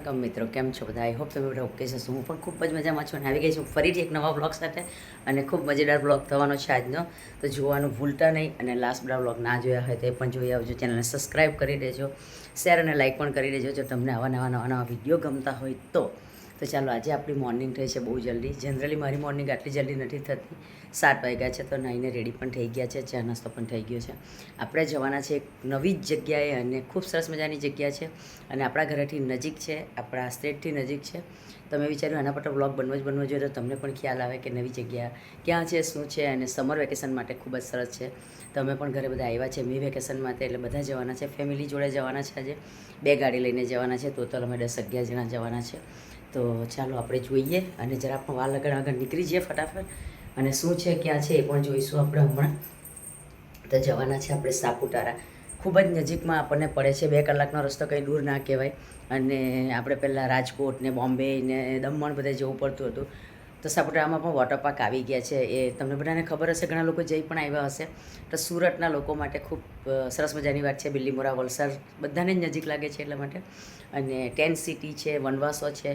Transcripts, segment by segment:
Welcome મિત્રો, કેમ છો બધા? આઈ હોપ તમે બધા ઓકે છે હું પણ ખૂબ જ મજામાં છું અને આવી ગઈ છું ફરીથી એક નવા બ્લોગ સાથે અને ખૂબ મજેદાર બ્લોગ થવાનો છે આજનો. તો જોવાનું ભૂલતા નહીં અને લાસ્ટ બધા બ્લોગ ના જોયા હોય તે પણ જોઈ આવજો. ચેનલને સબસ્ક્રાઈબ કરી દેજો. શેર અને લાઇક પણ કરી દેજો. જો તમને આવા નવા નવા નવા વીડિયો ગમતા હોય તો. તો ચાલો આજે આપણી મોર્નિંગ થઈ છે બહુ જલ્દી. જનરલી મારી મોર્નિંગ આટલી જલ્દી નથી થતી. સાત વાગ્યા છે તો નાહીને રેડી પણ થઈ ગયા છે. ચા નાસ્તો પણ થઈ ગયો છે. આપણે જવાના છે એક નવી જ જગ્યાએ અને ખૂબ સરસ મજાની જગ્યા છે અને આપણા ઘરેથી નજીક છે, આપણા સ્ટેટથી નજીક છે. તમે વિચાર્યું આના પર તો વ્લોગ બનવો જ બનવો જોઈએ તો તમને પણ ખ્યાલ આવે કે નવી જગ્યા ક્યાં છે, શું છે અને સમર વેકેશન માટે ખૂબ જ સરસ છે. તમે પણ ઘરે બધા આવ્યા છે. મી વેકેશન માટે એટલે બધા જવાના છે. ફેમિલી જોડે જવાના છે આજે. બે ગાડી લઈને જવાના છે. ટોટલ અમે દસ અગિયાર જણા જવાના છે. તો ચાલો આપણે જોઈએ અને જરા પણ વાલ લગન આગળ નીકળી જઈએ ફટાફટ. અને શું છે, ક્યાં છે એ પણ જોઈશું આપણે હમણાં. તો જવાના છે આપણે સાપુતારા. ખૂબ જ નજીકમાં આપણને પડે છે, બે કલાકનો રસ્તો કંઈ દૂર ના કહેવાય. અને આપણે પહેલાં રાજકોટ ને બોમ્બે ને દમણ બધે જવું પડતું હતું. તો સાપુતારામાં પણ વોટર પાર્ક આવી ગયા છે. એ તમને બધાને ખબર હશે, ઘણા લોકો જઈ પણ આવ્યા હશે. તો સુરતના લોકો માટે ખૂબ સરસ મજાની વાત છે. બિલ્લીમોરા, વલસાડ બધાને જ નજીક લાગે છે એટલા માટે. અને ટેન સિટી છે, વનવાસો છે.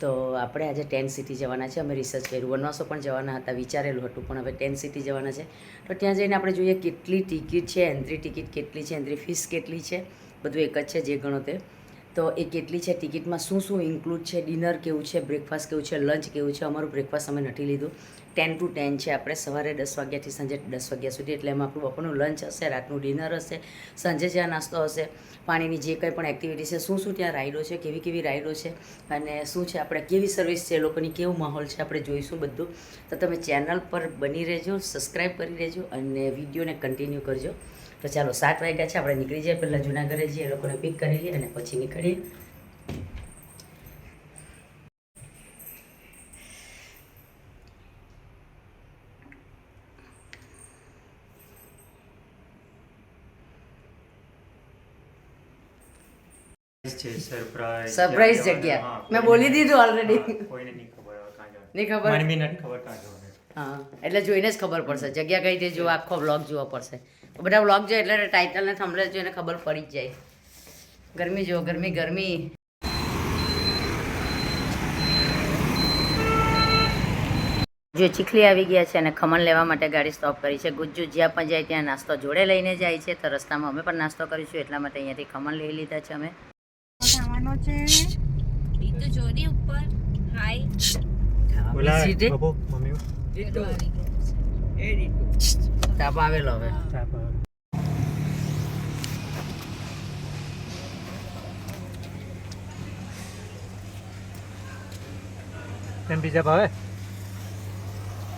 તો આપણે આજે ટેન સિટી જવાના છે. અમે રિસર્ચ કર્યું. વનવાસો પણ જવાના હતા, વિચારેલું હતું, પણ હવે ટેન સિટી જવાના છે. તો ત્યાં જઈને આપણે જોઈએ કેટલી ટિકિટ છે એન્ટ્રી ટિકિટ કેટલી છે એન્ટ્રી ફીસ કેટલી છે. બધું એક જ છે, જે ગણો તે. તો એ કેટલી છે? ટિકિટમાં શું શું ઇન્ક્લુડ છે? ડિનર કેવું છે? બ્રેકફાસ્ટ કેવું છે? લંચ કેવું છે? અમારું બ્રેકફાસ્ટ અમે નથી લીધું. ટેન ટુ ટેન છે આપણે. સવારે દસ વાગ્યાથી સાંજે દસ વાગ્યા સુધી. એટલે એમાં આપણું બપોરનું લંચ હશે, રાતનું ડિનર હશે, સાંજે જ્યાં નાસ્તો હશે. પાણીની જે કંઈ પણ એક્ટિવિટી છે, શું શું ત્યાં રાઈડો છે? કેવી કેવી રાઈડો છે? અને શું છે? આપણે કેવી સર્વિસ છે? એ લોકોની કેવો માહોલ છે? આપણે જોઈશું બધું. તો તમે ચેનલ પર બની રહેજો સબસ્ક્રાઈબ કરી દેજો અને વિડીયોને કન્ટિન્યુ કરજો. તો ચાલો સાત વાગ્યા છે આપણે નીકળી જઈએ પહેલાં જૂના ઘરે જઈએ એ લોકોને પિક કરી લઈએ અને પછી નીકળીએ. સરપ્રાઈઝ જગ્યા. મેં બોલી દીધું ઓલરેડી કોઈને નહીં ખબર. નહીં ખબર? મને બી નથી ખબર કાં જવાનું હા એટલે જોઈને જ ખબર પડશે. જગ્યા કઈ રીતે જો આખો વ્લોગ જોવો પડશે. બધા વ્લોગ જોઈએ એટલે ટાઇટલને ને થંબનેલ જોઈને ખબર પડી જ જાય. ગરમી જો ગરમી ગરમી. જો ચીખલી આવી ગયા છે અને ખમણ લેવા માટે ગાડી સ્ટોપ કરી છે. ગુજ્જુ જ્યાં પણ જાય ત્યાં નાસ્તો જોડે લઈને જાય છે. તો રસ્તામાં અમે પણ નાસ્તો કરીશું એટલા માટે અહીંયાથી ખમણ લઈ લીધા છે અમે. ખાવાનો છે? ઈ જોડી ઉપર. હાય બોલાવે, સીધે? બાબુ, મમ્મી. તાપ આવેલો હવે. તાપ આવે. કેમ બીજા ભાવે?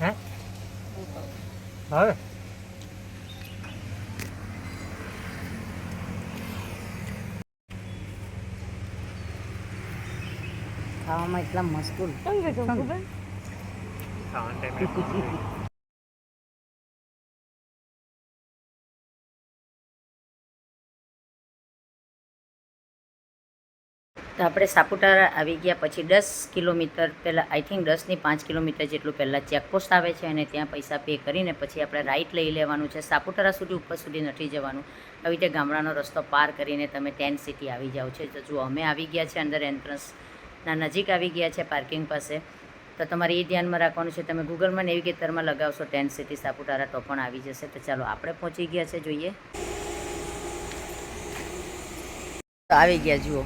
હે? ભાવે? ખાવામાં એટલા મસ્કૂલ ખાવાનું ટાઈમે. તો આપણે સાપુતારા આવી ગયા પછી દસ કિલોમીટર પહેલાં આઈ થિંક દસની પાંચ કિલોમીટર જેટલું પહેલાં ચેકપોસ્ટ આવે છે અને ત્યાં પૈસા પે કરીને પછી આપણે રાઈટ લઈ લેવાનું છે. સાપુતારા સુધી, ઉપર સુધી નથી જવાનું. આવી રીતે ગામડાનો રસ્તો પાર કરીને તમે ટેન સિટી આવી જાઓ છો. તો જો અમે આવી ગયા છે અંદર એન્ટ્રન્સના નજીક આવી ગયા છે પાર્કિંગ પાસે. તો તમારે એ ધ્યાનમાં રાખવાનું છે. તમે ગૂગલમાં નેવિગેટરમાં લગાવશો ટેન સિટી સાપુતારા તો પણ આવી જશે. તો ચાલો, આપણે પહોંચી ગયા છે, જોઈએ. આવી ગયા, જુઓ.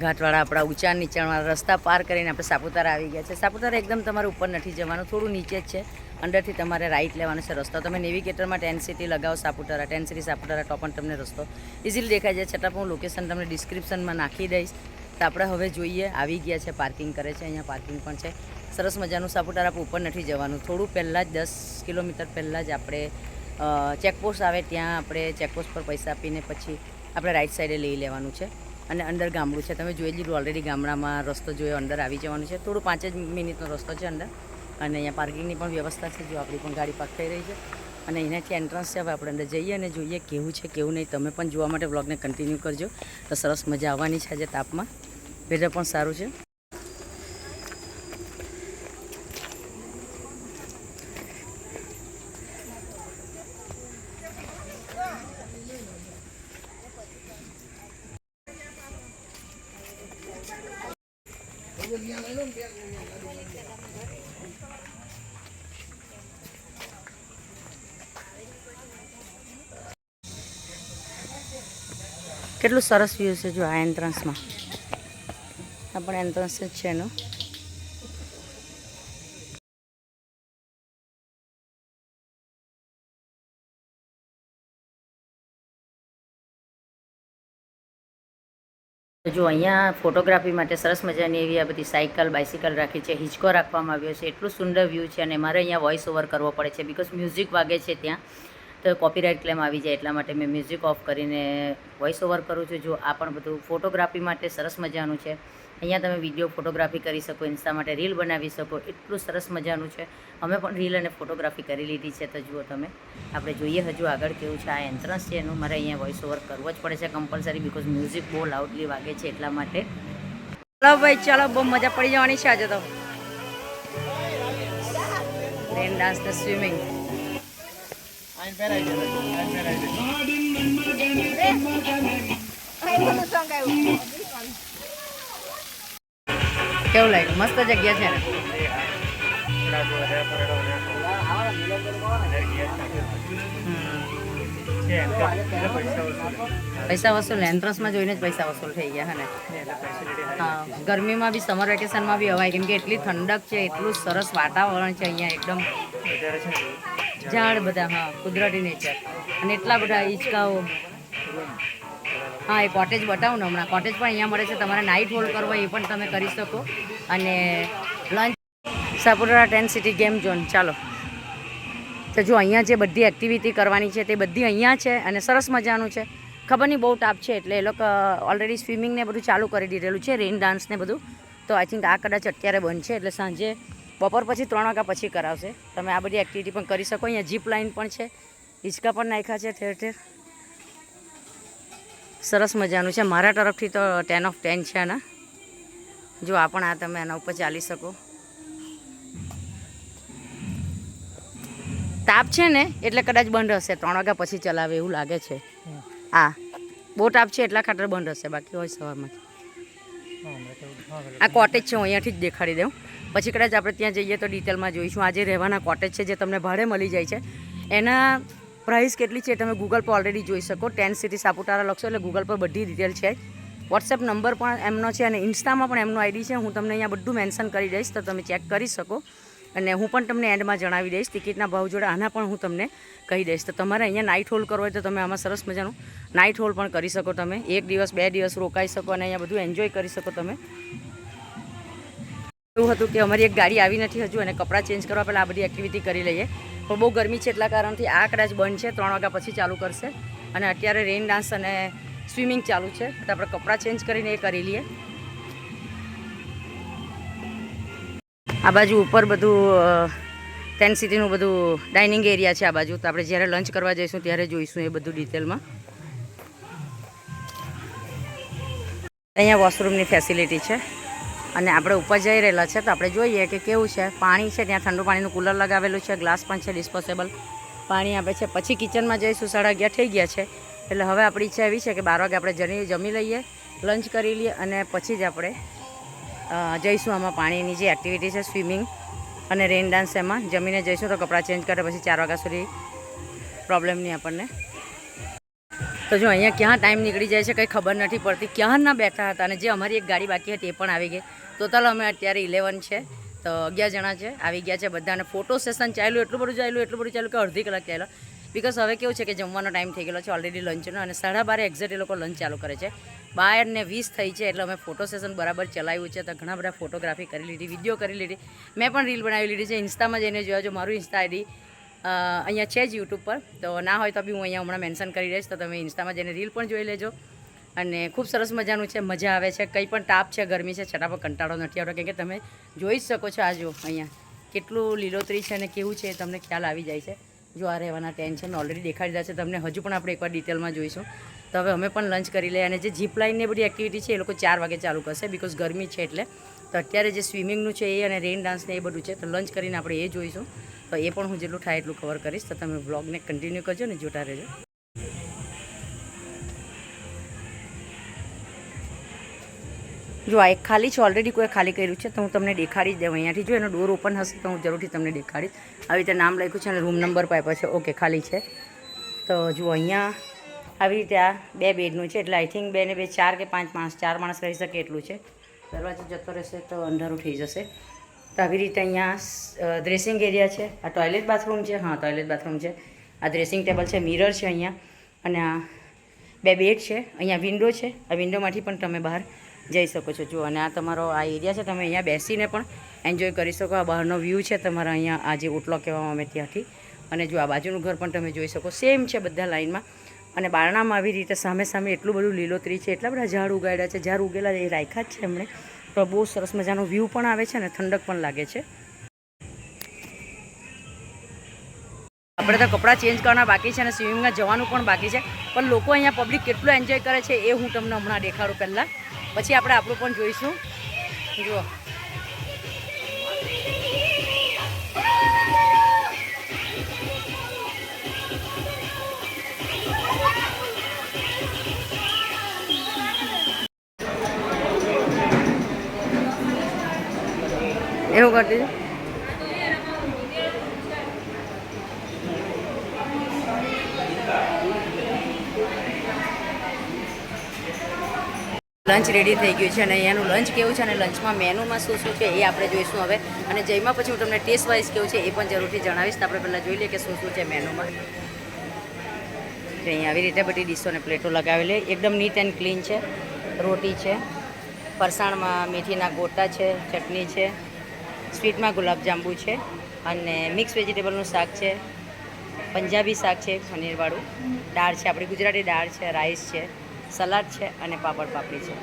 ઘાટવાળા આપણા ઊંચા નીચાણવાળા રસ્તા પાર કરીને આપણે સાપુતારા આવી ગયા છે. સાપુતારા એકદમ તમારે ઉપર નથી જવાનું, થોડું નીચે જ છે. અંદરથી તમારે રાઈટ લેવાનો છે રસ્તો. તમે નેવિગેટરમાં ટેન સિટી લગાવો સાપુતારા ટેન સિટી સાપુતારા તો પણ તમને રસ્તો ઇઝીલી દેખાય છે છતાં પણ હું લોકેશન તમને ડિસ્ક્રિપ્શનમાં નાખી દઈશ. તો આપણે હવે જોઈએ, આવી ગયા છે પાર્કિંગ કરે છે, અહીંયા પાર્કિંગ પણ છે. સરસ મજાનું સાપુતારા પર ઉપર નથી જવાનું. થોડું પહેલાં જ દસ કિલોમીટર પહેલાં જ આપણે ચેકપોસ્ટ આવે ત્યાં આપણે ચેકપોસ્ટ પર પૈસા આપીને પછી આપણે રાઈટ સાઈડે લઈ લેવાનું છે. અને અંદર ગામડું છે. તમે જોઈ લીધું ઓલરેડી ગામડામાં રસ્તો જોયો અંદર આવી જવાનું છે. થોડું પાંચ જ મિનિટનો રસ્તો છે અંદર. અને અહીંયા પાર્કિંગની પણ વ્યવસ્થા છે જો આપણી પણ ગાડી પાર્ક થઈ રહી છે. અને અહીંયાથી એન્ટ્રન્સ છે. હવે આપણે અંદર જઈએ અને જોઈએ કેવું છે, કેવું નહીં. તમે પણ જોવા માટે બ્લોગને કન્ટિન્યુ કરજો. તો સરસ મજા આવવાની છે આજે તાપમાં. વેધર પણ સારું છે. કેટલું સરસ વ્યૂ છે જો આ એન્ટ્રન્સમાં આ પણ એન્ટ્રન્સ જ છે એનું. જો અહીંયા ફોટોગ્રાફી માટે સરસ મજાની એવી આ બધી સાયકલ બાઇસિકલ રાખી છે, હિંચકો રાખવામાં આવ્યો છે. એટલું સુંદર વ્યૂ છે અને મારે અહીંયા વોઇસ ઓવર કરવો પડે છે બિકોઝ મ્યુઝિક વાગે છે ત્યાં. તો કોપીરાઇટ ક્લેમ આવી જાય એટલા માટે મેં મ્યુઝિક ઓફ કરીને વોઇસ ઓવર કરું છું. જો આ પણ બધું ફોટોગ્રાફી માટે સરસ મજાનું છે. અહીંયા તમે વીડિયો ફોટોગ્રાફી કરી શકો ઇન્સ્ટા માટે રીલ બનાવી શકો, એટલું સરસ મજાનું છે. અમે પણ રીલ અને ફોટોગ્રાફી કરી લીધી છે તો જુઓ તમે. આપણે જોઈએ હજુ આગળ કેવું છે. આ એન્ટ્રન્સ છે એનું. મારે અહીંયા વોઇસ ઓવર કરવો જ પડે છે કમ્પલસરી બિકોઝ મ્યુઝિક બહુ લાઉડલી વાગે છે એટલા માટે. ચાલો ભાઈ, ચાલો, બહુ મજા પડી જવાની છે આજે તો. રેન ડાન્સ ને સ્વિમિંગ કેવું લાગ્યું? મસ્ત જગ્યા છે ને? પૈસા વસૂલ એન્ટ્રન્સમાં જોઈને જ પૈસા વસૂલ થઈ ગયા હે ને? હા ગરમીમાં બી સમર વેકેશનમાં બી હવાય. કેમ કે એટલી ઠંડક છે એટલું સરસ વાતાવરણ છે અહીંયા એકદમ. ઝાડ બધા, હા, કુદરતી નેચર અને એટલા બધા હિંચકાઓ હા, એ કોટેજ બતાવું ને હમણાં. કોટેજ પણ અહીંયા મળે છે. તમારે નાઇટ હોલ્ડ કરવો એ પણ તમે કરી શકો. અને lunch Saputara tent city game zone ચાલો. તો જો અહીંયા જે બધી એક્ટિવિટી કરવાની છે તે બધી અહીંયા છે અને સરસ મજાનું છે. ખબર નહીં, બહુ તાપ છે એટલે એ લોકો ઓલરેડી સ્વિમિંગ ને બધું ચાલુ કરી દીધેલું છે રેઇન ડાન્સને બધું. તો આઈ થિંક આ કદાચ અત્યારે બંધ છે એટલે સાંજે બપોર પછી ત્રણ વાગ્યા પછી કરાવશે. તમે આ બધી એક્ટિવિટી પણ કરી શકો. અહીંયા જીપ લાઇન પણ છે. હિંચકા પણ નાખ્યા છે ઠેર ઠેર. સરસ મજાનું છે. મારા તરફથી તો ટેન ઓફ ટેન છે આના. જો આ પણ આ તમે આના ઉપર ચાલી શકો. તાપ છે ને એટલે કદાચ બંધ હશે. ત્રણ વાગ્યા પછી ચલાવે એવું લાગે છે. હા. બહુ તાપ છે એટલા ખાતર બંધ હશે. બાકી હોય સવારમાં. આ કોટેજ છે હું અહીંયાથી જ દેખાડી દઉં. પછી કદાચ આપણે ત્યાં જઈએ તો ડિટેલમાં જોઈશું. આજે રહેવાના કોટેજ છે જે તમને ભાડે મળી જાય છે. એના પ્રાઇસ કેટલી છે તમે ગૂગલ પર ઓલરેડી જોઈ શકો. ટેન સિટી સાપુતારા લખશો એટલે ગૂગલ પર બધી ડિટેલ છે. વોટ્સએપ નંબર પણ એમનો છે અને ઇન્સ્ટામાં પણ એમનો આઈડી છે. હું તમને અહીંયા બધું મેન્શન કરી દઈશ તો તમે ચેક કરી શકો. અને હું પણ તમને એન્ડમાં જણાવી દઈશ. ટિકિટના ભાવ જોડે આના પણ હું તમને કહી દઈશ. તો તમારે અહીંયા નાઇટ હોલ કરવો હોય તો તમે આમાં સરસ મજાનું નાઇટ હોલ પણ કરી શકો તમે. એક દિવસ, બે દિવસ રોકાઈ શકો અને અહીંયા બધું એન્જોય કરી શકો તમે. એવું હતું કે અમારી એક ગાડી આવી નથી હજુ અને કપડાં ચેન્જ કરવા પહેલાં આ બધી એક્ટિવિટી કરી લઈએ. પણ બહુ ગરમી છે એટલા કારણથી આ કદાચ બંધ છે, ત્રણ વાગ્યા પછી ચાલુ કરશે. અને અત્યારે રેઇન ડાન્સ અને સ્વિમિંગ ચાલુ છે. તો આપણે કપડાં ચેન્જ કરીને એ કરી લઈએ. આ બાજુ ઉપર બધું ટેન સિટીનું બધું ડાઇનિંગ એરિયા છે આ બાજુ. તો આપણે જ્યારે લંચ કરવા જઈશું ત્યારે જોઈશું એ બધું ડિટેલમાં અહીંયા વોશરૂમની ફેસિલિટી છે. અને આપણે ઉપર જઈ રહેલા છે, તો આપણે જોઈએ કે કેવું છે. પાણી છે, ત્યાં ઠંડુ પાણીનું કુલર લગાવેલું છે, ગ્લાસ પણ છે ડિસ્પોઝેબલ. પાણી આપે છે, પછી કિચનમાં જઈશું, સાડા અગિયાર થઈ ગયા છે. એટલે હવે આપણી ઈચ્છા એવી છે કે બાર વાગે આપણે જમી જમી લઈએ, લંચ કરી લઈએ અને પછી જ આપણે જઈશું આમાં પાણીની જે એક્ટિવિટી છે સ્વિમિંગ અને રેઇન ડાન્સ એમાં. જમીને જઈશું તો કપડાં ચેન્જ કરે, પછી ચાર વાગ્યા સુધી પ્રોબ્લેમ નહીં આપણને. તો જો અહીંયા ક્યાં ટાઈમ નીકળી જાય છે કંઈ ખબર નથી પડતી. ક્યાંના બેઠા હતા અને જે અમારી એક ગાડી બાકી હતી એ પણ આવી ગઈ. ટોટલ અમે અત્યારે ઇલેવન છે. તો અગિયાર જણા છે, આવી ગયા છે બધાને ફોટો સેશન ચાલ્યું એટલું બધું ચાલ્યું એટલું બધું ચાલ્યું કે અડધી કલાક ચાલ્યો. બિકોઝ હવે કેવું છે કે જમવાનો ટાઈમ થઈ ગયેલો છે ઓલરેડી લંચનો અને સાડા બારે એક્ઝેક્ટ એ લોકો લંચ ચાલુ કરે છે. બાર ને વીસ થઈ છે એટલે અમે ફોટો સેશન બરાબર ચલાવ્યું છે. તો ઘણા બધા ફોટોગ્રાફી કરી લીધી વીડિયો કરી લીધી. મેં પણ રીલ બનાવી લીધી છે. ઇન્સ્ટામાં જઈને જોયા જો મારું ઇન્સ્ટા આઈડી અહીંયા છે જ યુટ્યુબ પર. તો ના હોય તો બી હું અહીંયા હમણાં મેન્શન કરી રહીશ તો તમે ઇન્સ્ટામાં જઈને રીલ પણ જોઈ લેજો. અને ખૂબ સરસ મજાનું છે, મજા આવે છે. કંઈ પણ તાપ છે, ગરમી છે, છતાં પણ કંટાળો નથી આવતો. કેમ કે તમે જોઈ જ શકો છો આ જો અહીંયા. કેટલું લીલોતરી છે અને કેવું છે તમને ખ્યાલ આવી જાય છે. જો આ રહેવાના ટેન્શન ઓલરેડી દેખાડી રહ્યા છે. તમને હજુ પણ આપણે એકવાર ડિટેલમાં જોઈશું. તો હવે અમે પણ લંચ કરી લઈએ. અને જે જીપ લાઇનની બધી એક્ટિવિટી છે એ લોકો ચાર વાગે ચાલુ કરશે બિકોઝ ગરમી છે એટલે. તો અત્યારે જે સ્વિમિંગનું છે એ અને રેઇન ડાન્સ ને એ બધું છે, તો લંચ કરીને આપણે એ જોઈશું. તો એ પણ હું જેટલું થાય એટલું કવર કરીશ. તો તમે બ્લોગને કન્ટિન્યુ કરજો ને, જોતા રહેજો. જો આ એક ખાલી છે ઓલરેડી કોઈ ખાલી કર્યું છે, તો હું તમને દેખાડી જ દઉં. અહીંયાથી જો એનો ડોર ઓપન હશે, તો હું જરૂરથી તમને દેખાડીશ. આવી રીતે નામ લખ્યું છે અને રૂમ નંબર પાપ છે. ઓકે, ખાલી છે. તો જુઓ, અહીંયા આવી રીતે આ બે બેડનું છે. એટલે આઈ થિંક બે ને બે, ચાર કે પાંચ માણસ ચાર માણસ રહી શકે એટલું છે. દરવાજો જતો રહેશે તો અંધારું થઈ જશે. તો આવી રીતે અહીંયા ડ્રેસિંગ એરિયા છે. આ ટોયલેટ બાથરૂમ છે. હા ટોયલેટ બાથરૂમ છે. આ ડ્રેસિંગ ટેબલ છે મિરર છે અહીંયા. અને આ બે બેડ છે. અહીંયા વિન્ડો છે. આ વિન્ડોમાંથી પણ તમે બહાર જઈ શકો છો. જુઓ, અને આ તમારો આ એરિયા છે. તમે અહીંયા બેસીને પણ એન્જોય કરી શકો. આ બહારનો વ્યૂ છે તમારા અહીંયા, આ જે ઓટલો કહેવામાં આવે ત્યાંથી. અને જો આ બાજુનું ઘર પણ તમે જોઈ શકો. સેમ છે બધા લાઇનમાં અને બારણામાં આવી રીતે સામે સામે એટલું બધું લીલોતરી છે. એટલા બધા ઝાડ ઉગાડ્યા છે. ઝાડ ઉગેલા એ રાખ્યા જ છે એમણે. તો બહુ સરસ મજાનો વ્યૂ પણ આવે છે અને ઠંડક પણ લાગે છે. આપણે તો કપડાં ચેન્જ કરવાના બાકી છે અને સ્વિમિંગમાં જવાનું પણ બાકી છે. પણ લોકો અહીંયા પબ્લિક કેટલું એન્જોય કરે છે એ હું તમને હમણાં દેખાડું પહેલાં. પછી આપણે આપણું પણ જોઈશું. જુઓ. એવું કરતી લંચ રેડી થઈ ગયું છે અને અહીંયાનું લંચ કેવું છે અને લંચમાં મેનુમાં શું શું છે એ આપણે જોઈશું હવે. અને જઈમાં પછી હું તમને ટેસ્ટ વાઇઝ કેવું છે એ પણ જરૂરથી જણાવીશ. આપણે પહેલાં જોઈ લઈએ કે શું શું છે મેનુમાં. અહીંયા આવી રીતે બધી ડીશો અને પ્લેટો લગાવેલી એકદમ નીટ એન્ડ ક્લીન છે. રોટી છે. ફરસાણમાં મેથીના ગોટા છે. ચટણી છે. સ્વીટમાં ગુલાબજાંબુ છે અને મિક્સ વેજીટેબલનું શાક છે, પંજાબી શાક છે, પનીરવાળું. દાળ છે, આપણી ગુજરાતી દાળ છે, રાઈસ છે, સલાડ છે અને પાપડ પાપડી છે.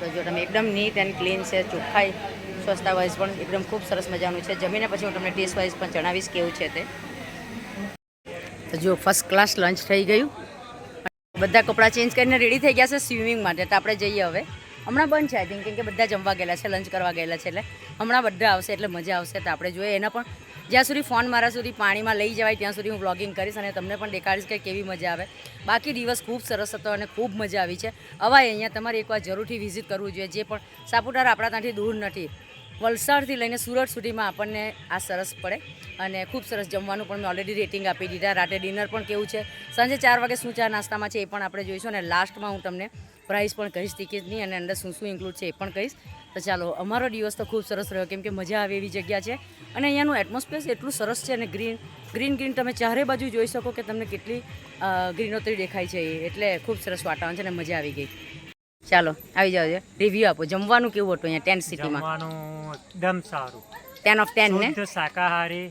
તો જો તમે એકદમ નીટ એન્ડ ક્લીન છે, ચોખ્ખાઈ, સ્વચ્છતા વાઇઝ પણ એકદમ ખૂબ સરસ મજાનું છે. જમીને પછી હું તમને ટેસ્ટ વાઇઝ પણ જણાવીશ કેવું છે તે. તો જો ફર્સ્ટ ક્લાસ લંચ થઈ ગયું. બધા કપડાં ચેન્જ કરીને રેડી થઈ ગયા છે સ્વિમિંગ માટે. તો આપણે જઈએ હવે. હમણાં બંધ છે આઈ થિંક કે બધા જમવા ગયેલા છે લંચ કરવા ગયેલા છે, એટલે હમણાં બધા આવશે, એટલે મજા આવશે, તો આપણે જોઈએ. એના પણ જ્યાં સુધી ફોન મારા સુધી પાણીમાં લઈ જવાય, ત્યાં સુધી હું બ્લોગિંગ કરીશ અને તમને પણ દેખાડીશ કે કેવી મજા આવે. બાકી દિવસ ખૂબ સરસ હતો અને ખૂબ મજા આવી છે. અવાય અહીંયા તમારે એકવાર જરૂરથી વિઝિટ કરવું જોઈએ, જે પણ સાપુતારા આપણા ત્યાંથી દૂર નથી. વલસાડથી લઈને સુરત સુધીમાં આપણને આ સરસ પડે અને ખૂબ સરસ જમવાનું પણ મેં ઓલરેડી રેટિંગ આપી દીધા. રાતે ડિનર પણ કેવું છે? સાંજે ચાર વાગે શું ચા નાસ્તામાં છે એ પણ આપણે જોઈશું અને લાસ્ટમાં હું તમને પ્રાઇસ પણ કહીશ ટિકિટની અને અંદર શું શું ઇન્ક્લુડ છે એ પણ કહીશ. તો ચાલો અમારો દિવસ તો ખૂબ સરસ રહ્યો કેમ કે મજા આવે એવી જગ્યા છે. અને અહીંયાનું એટમોસ્ફિયર એટલું સરસ છે અને ગ્રીન ગ્રીન ગ્રીન તમે ચારે બાજુ જોઈ શકો કે તમને કેટલી ગ્રીનોતરી દેખાય છે એ. એટલે ખૂબ સરસ વાતાવરણ છે અને મજા આવી ગઈ. ચાલો આવી જાઓ રિવ્યૂ આપો. જમવાનું કેવું હતું અહીંયા ટેન્ટ સિટીમાં જમવાનું એકદમ સારું. ટેન ઓફ ટેન ને? શાકાહારી.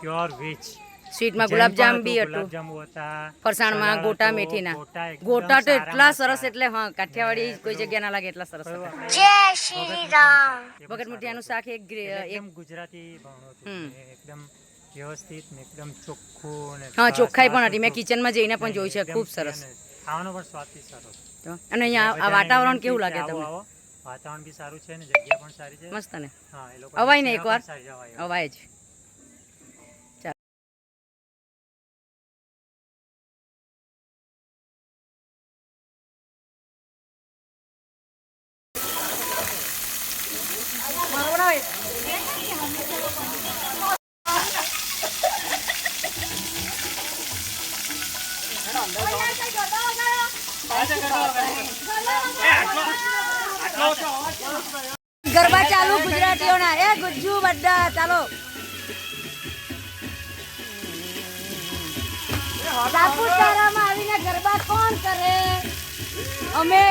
પ્યોર વેજ સ્વીટમાં ગુલાબજામ બી હતું ફરસાણમાં ગોટા મેથીના ગોટા તો એટલા સરસ એટલે હા કાઠિયાવાડી કોઈ જગ્યા ના લાગે એટલા સરસ જય શ્રી રામ. વગર મુઠિયાનું શાક એક એકદમ ગુજરાતી એકદમ વ્યવસ્થિત ને એકદમ ચોખ્ખું હા ચોખ્ખાઈ પણ હતી. મેં કિચનમાં જઈને પણ જોઈ જોયું છે ખૂબ સરસ. અને પણ સ્વાદથી સારો તો અને અહીંયા આ વાતાવરણ કેવું લાગે તમને? વાતાવરણ બી સારું છે ને જગ્યા પણ સારી છે. મસ્ત ને? હા એ લોકો અવાય ને એકવાર? અવાય જ. ગરબા ચાલુ ગુજરાતીઓના. એ ગુજ્જુ બધા ચાલો. સાપુતારામાં આવીને ગરબા કોણ કરે? અમે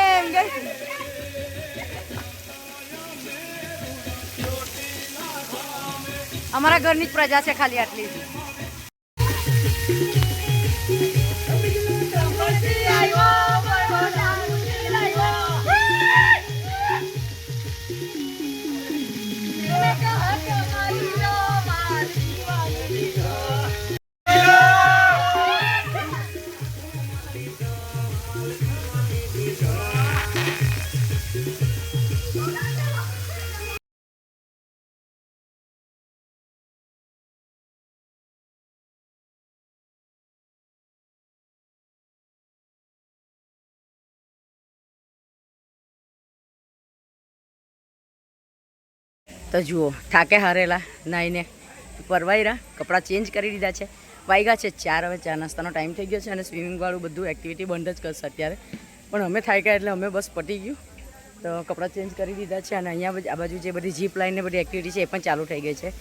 અમારા ઘરની જ પ્રજા છે ખાલી આટલી. તો જુઓ થાકે હારેલા નાઈને પરવાયરા કપડાં ચેન્જ કરી દીધા છે. વાગ્યા છે ચાર, હવે ચા નાસ્તાનો ટાઈમ થઈ ગયો છે અને સ્વિમિંગવાળું બધું એક્ટિવિટી બંધ જ કરશે અત્યારે. પણ અમે થાક્યા એટલે અમે બસ પટી ગયું. તો કપડાં ચેન્જ કરી દીધા છે અને અહીંયા આ બાજુ જે બધી જીપ લાઈન બધી એક્ટિવિટી છે એ પણ ચાલુ થઈ ગઈ છે.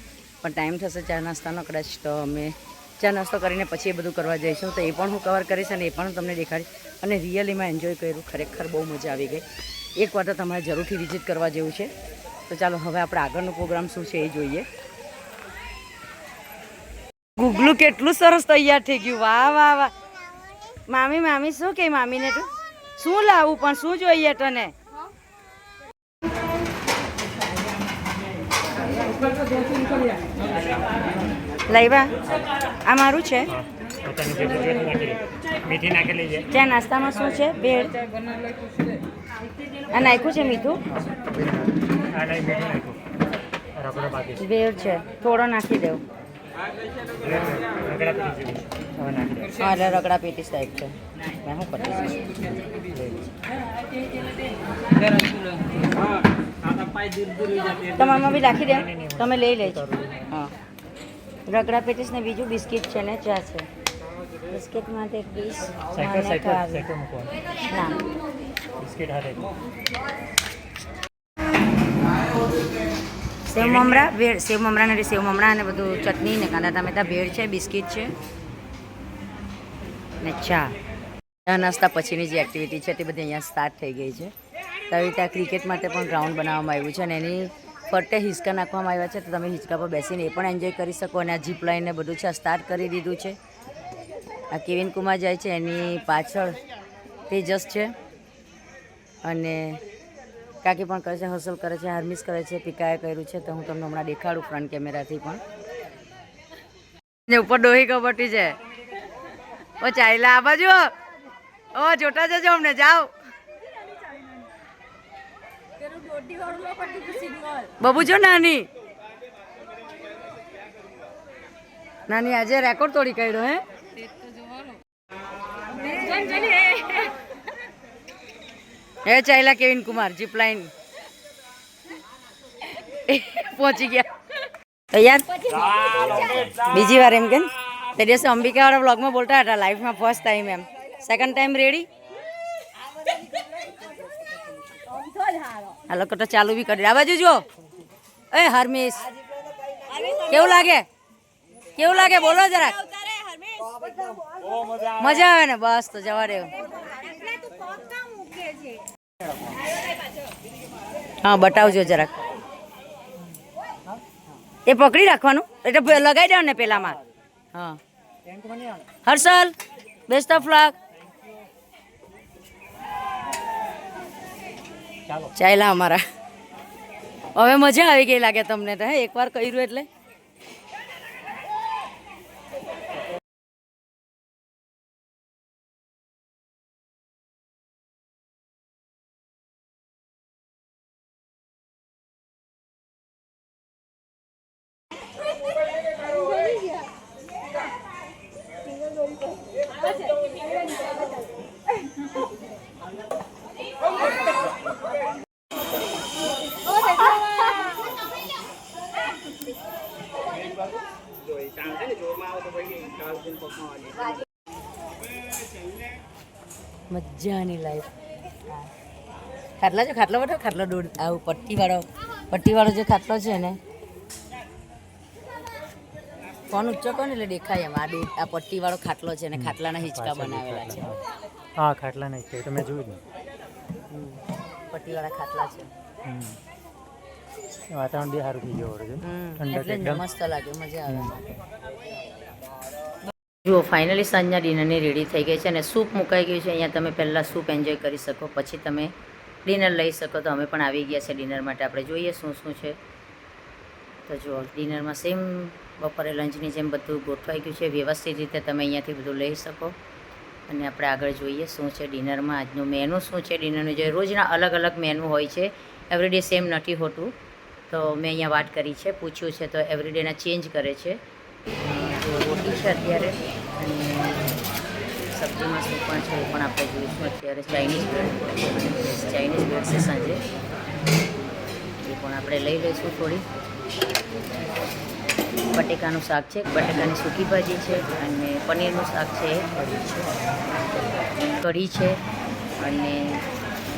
પણ ટાઈમ થશે ચા નાસ્તાનો કદાચ તો અમે ચા નાસ્તો કરીને પછી એ બધું કરવા જઈશું. તો એ પણ હું કવર કરીશ અને એ પણ તમને દેખાડીશ. અને રિયલીમાં એન્જોય કર્યું. ખરેખર બહુ મજા આવી ગઈ. એક વાર તો તમારે જરૂરથી વિઝિટ કરવા જેવું છે. તો ચાલો હવે આપણે આગળનો પ્રોગ્રામ શું છે એ જોઈએ. ગુગલું કેટલું સરસ તૈયાર થઈ ગયું. વાહ વાહ વાહ. મામી મામી શું કે મામીને તું? શું લાવું પણ શું જોઈએ તને? લઈવા આ મારું છે. ત્યાં નાસ્તામાં શું છે? ભેળ આ નાખ્યું છે મીઠું? ભેળ છે. થોડો નાખી દેવું. એટલે રગડા પેટીસ ટાઈપ છે. મેં શું કરીશ તમારામાં બી રાખી દે. તમે લઈ લેજો. હા. રગડા પેટીસ ને બીજું બિસ્કિટ છે ને ચા છે. બિસ્કિટ માટે એક ડીશ ના. બિસ્કિટ હાથે સેવ મમરા ભેળ સેવ મમરા ને સેવ મમરા અને બધું ચટણી ને કાંદા ટામેટા ભેળ છે, બિસ્કિટ છે. ને ચા. ચા નાસ્તા પછીની જે એક્ટિવિટી છે તે બધી અહીંયા સ્ટાર્ટ થઈ ગઈ છે. તો રીતે આ ક્રિકેટ માટે પણ ગ્રાઉન્ડ બનાવવામાં આવ્યું છે અને એની ફરતે હિંચકા નાખવામાં આવ્યા છે, તો તમે હિંચકા પર બેસીને એ પણ એન્જોય કરી શકો અને આ જીપ લાઈને બધું છે સ્ટાર્ટ કરી દીધું છે. આ કેવિન કુમાર જાય છે, એની પાછળ તેજસ છે. અને કાકી પણ કરે છે હસલ કરે છે હાર્મિસ કરે છે, પિકાએ કર્યું છે, તો હું તમને હમણાં દેખાડું ફ્રન્ટ કેમેરાથી પણ. ઉપર ડોહી કબટી છે. ઓ ચાઈલા આ બાજુ ઓ, જોટા જજો અમને, જાઓ. બબુ જો નાની. નાની, આજે રેકોર્ડ તોડી કાઢ્યો, હે? હે ચાઈલા કેવિન કુમાર જીપ લાઈન. પહોંચી ગયા. તૈયાર? બીજી વાર એમ કે? તે દિવસે અંબિકાવાળા બ્લોગમાં બોલતા હતા લાઈફમાં ફર્સ્ટ ટાઈમ એમ. સેકન્ડ ટાઈમ રેડી આ લોકો તો ચાલુ બી કરી. આ બાજુ જો એ હરમેશ કેવું લાગે? કેવું લાગે? બોલો જરાક. મજા આવે ને? બસ તો જવા દે હા, બતાવજો જરાક. એ પકડી રાખવાનું? એટલે લગાવી દેવાનું ને પેલામાં. હા. હર્ષલ બેસ્ટ ઓફ લક ચાલ્યા અમારા. હવે મજા આવી ગઈ લાગે તમને તો, હે? એકવાર કર્યું એટલે. મજાની લાઈફ ખાટલા જો ખાટલો બધો ખાટલો દોડ આવું પટ્ટીવાળો પટ્ટીવાળો જે ખાટલો છે ને ફોન ઊંચો કોને એટલે દેખાય એમ. આ દૂર આ પટ્ટીવાળો ખાટલો છે ને ખાટલાના હિંચકા બનાવેલા છે. હા ખાટલાના હિંચકા તે તમે જોયું પટ્ટીવાળા ખાટલા છે. વાતાવરણ બી સારું થઈ ગયું એટલે મસ્ત લાગે મજા આવે. જુઓ ફાઇનલી સાંજના ડિનરની રેડી થઈ ગઈ છે અને સૂપ મુકાઈ ગયું છે, અહીંયા તમે પહેલાં સૂપ એન્જોય કરી શકો, પછી તમે ડિનર લઈ શકો. તો અમે પણ આવી ગયા છે ડિનર માટે. આપણે જોઈએ શું શું છે. તો જુઓ ડિનરમાં સેમ બપોરે લંચની જેમ બધું ગોઠવાઈ ગયું છે. વ્યવસ્થિત રીતે તમે અહીંયાથી બધું લઈ શકો. અને આપણે આગળ જોઈએ શું છે ડિનરમાં. આજનું મેનુ શું છે ડિનરનું? જે રોજના અલગ અલગ મેનુ હોય છે એવરીડે સેમ નથી હોતું. તો મેં અહીંયા વાત કરી છે, પૂછ્યું છે, તો એવરીડેના ચેન્જ કરે છે. રોટી છે અત્યારે સબ્જીમાં શું પણ છે એ પણ આપણે જોઈશું. અત્યારે ચાઇનીઝ બ્રેડ ચાઇનીઝ બ્રેડ છે સાંજે. એ પણ પણ આપણે લઈ લઈશું થોડી. બટેકાનું શાક છે, બટેકાની સૂકી ભાજી છે અને પનીરનું શાક છે કઢી છે અને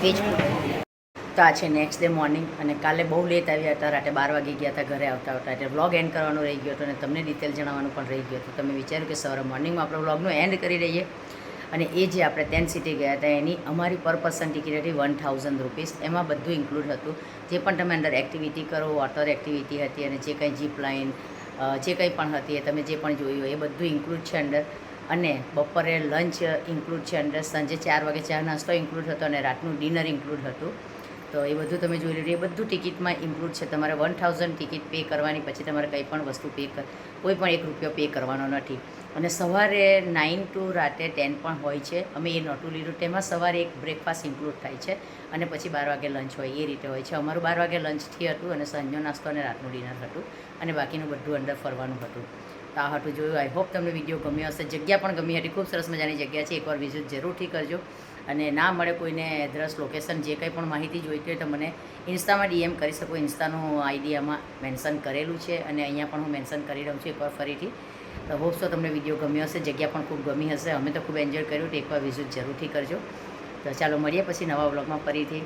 વેજ તો છે નેક્સ્ટ ડે મોર્નિંગ અને કાલે બહુ લેટ આવ્યા હતા, રાતે બાર વાગે ગયા હતા, ઘરે આવતા આવતા. એટલે વ્લોગ એન્ડ કરવાનો રહી ગયો હતો અને તમને ડિટેલ જણાવવાનું પણ રહી ગયું હતું. તમે વિચાર્યું કે સવારે મોર્નિંગમાં આપણે વ્લોગનું એન્ડ કરી રહીએ અને એ જે આપણે ટેન સિટી ગયા હતા, એની અમારી પર પર્સન ટિકિટ હતી વન થાઉઝન્ડ રૂપીસ એમાં બધું ઇન્ક્લુડ હતું. જે પણ તમે અંદર એક્ટિવિટી કરો વોટર એક્ટિવિટી હતી અને જે કંઈ જીપ લાઇન જે કંઈ પણ હતી એ તમે જે પણ જોયું એ બધું ઇન્ક્લુડ છે અંદર. અને બપોરે લંચ ઇન્ક્લુડ છે અંદર. સાંજે ચાર વાગે ચા નાસ્તો ઇન્ક્લુડ હતો અને રાતનું ડિનર ઇન્ક્લુડ હતું. તો એ બધું તમે જોઈ લીધું. એ બધું ટિકિટમાં ઇન્ક્લુડ છે. તમારે વન થાઉઝન્ડ ટિકિટ પે કરવાની, પછી તમારે કંઈ પણ વસ્તુ પે કર, કોઈ પણ એક રૂપિયો પે કરવાનો નથી. અને સવારે નાઇન ટુ રાતે ટેન પણ હોય છે. અમે એ નહોતું લીધું. તેમાં સવારે એક બ્રેકફાસ્ટ ઇન્ક્લુડ થાય છે અને પછી બાર વાગે લંચ હોય. એ રીતે હોય છે. અમારું બાર વાગે લંચથી હતું અને સાંજનો નાસ્તો અને રાતનું ડિનર હતું અને બાકીનું બધું અંદર ફરવાનું હતું. તો આ હતું. જોયું આઈ હોપ તમને વીડિયો ગમ્યો હશે. જગ્યા પણ ગમી હતી. ખૂબ સરસ મજાની જગ્યા છે. એકવાર વિઝિટ જરૂરથી કરજો. અને ના મળે કોઈને એડ્રેસ લોકેશન જે કંઈ પણ માહિતી જોઈતી હોય તો મને ઇન્સ્ટામાં ડીએમ કરી શકો. ઇન્સ્ટાનું આઈડિયામાં મેન્શન કરેલું છે અને અહીંયા પણ હું મેન્શન કરી રહ્યું છું. એકવાર ફરીથી. તો હોપ તો તમને વીડિયો ગમ્યો હશે. જગ્યા પણ ખૂબ ગમી હશે. અમે તો ખૂબ એન્જોય કર્યું. તો એકવાર વિઝિટ જરૂરથી કરજો. તો ચાલો, મળીએ પછી નવા બ્લોગમાં ફરીથી.